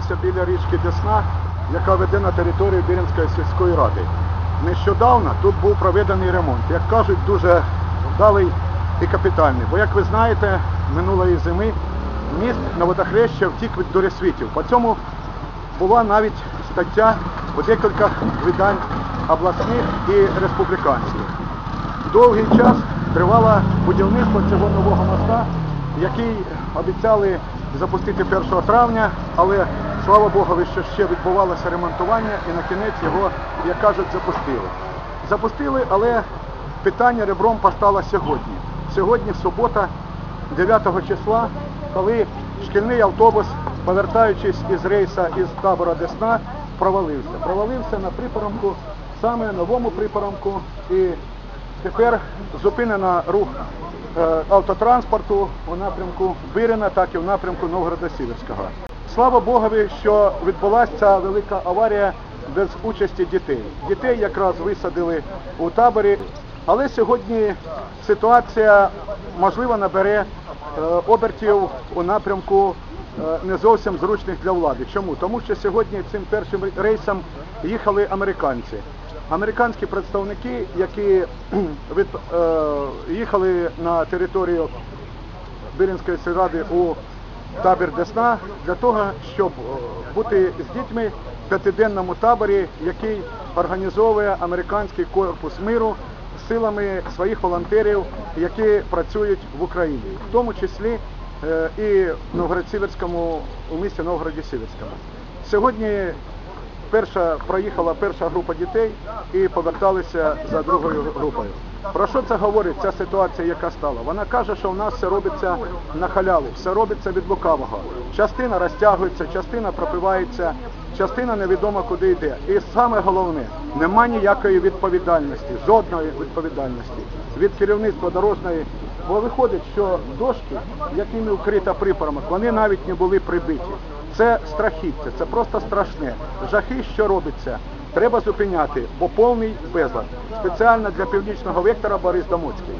знаходимося біля річки Десна, яка веде на територію Біринської сільської ради. Нещодавно тут був проведений ремонт. Як кажуть, дуже вдалий і капітальний. Бо, як ви знаєте, минулої зими міст на водохреща втік від дорисвітів. По цьому була навіть стаття у декілька видань обласних і республіканських. Довгий час тривало будівництво цього нового моста, який обіцяли запустити 1 травня, але слава Богу, що ще відбувалося ремонтування і на кінець його, як кажуть, запустили. Запустили, але питання ребром постало сьогодні. Сьогодні субота, 9 числа, коли шкільний автобус, повертаючись із рейса із табора Десна, провалився. Провалився на припаромку, саме новому припаромку. І тепер зупинено рух е, автотранспорту у напрямку Бирина, так і в напрямку Новгорода Сіверського. Слава Богові, що відбулася ця велика аварія без участі дітей. Дітей якраз висадили у таборі, але сьогодні ситуація можливо набере е, обертів у напрямку е, не зовсім зручних для влади. Чому? Тому що сьогодні цим першим рейсом їхали американці. Американські представники, які від, е, їхали на територію Біринської сільради у табір Десна для того, щоб е, бути з дітьми в п'ятиденному таборі, який організовує американський корпус миру силами своїх волонтерів, які працюють в Україні, в тому числі е, і в Новгород-Сіверському, у місті Новгороді-Сіверському. Сьогодні перша проїхала перша група дітей і поверталися за другою групою. Про що це говорить ця ситуація, яка стала? Вона каже, що в нас все робиться на халяву, все робиться від лукавого. Частина розтягується, частина пропивається, частина невідомо куди йде. І саме головне, нема ніякої відповідальності, жодної відповідальності від керівництва дорожньої. Бо виходить, що дошки, якими вкрита припаромок, вони навіть не були прибиті. Це страхіття, це просто страшне. Жахи, що робиться, треба зупиняти, бо повний безлад. Спеціально для північного вектора Борис Домоцький.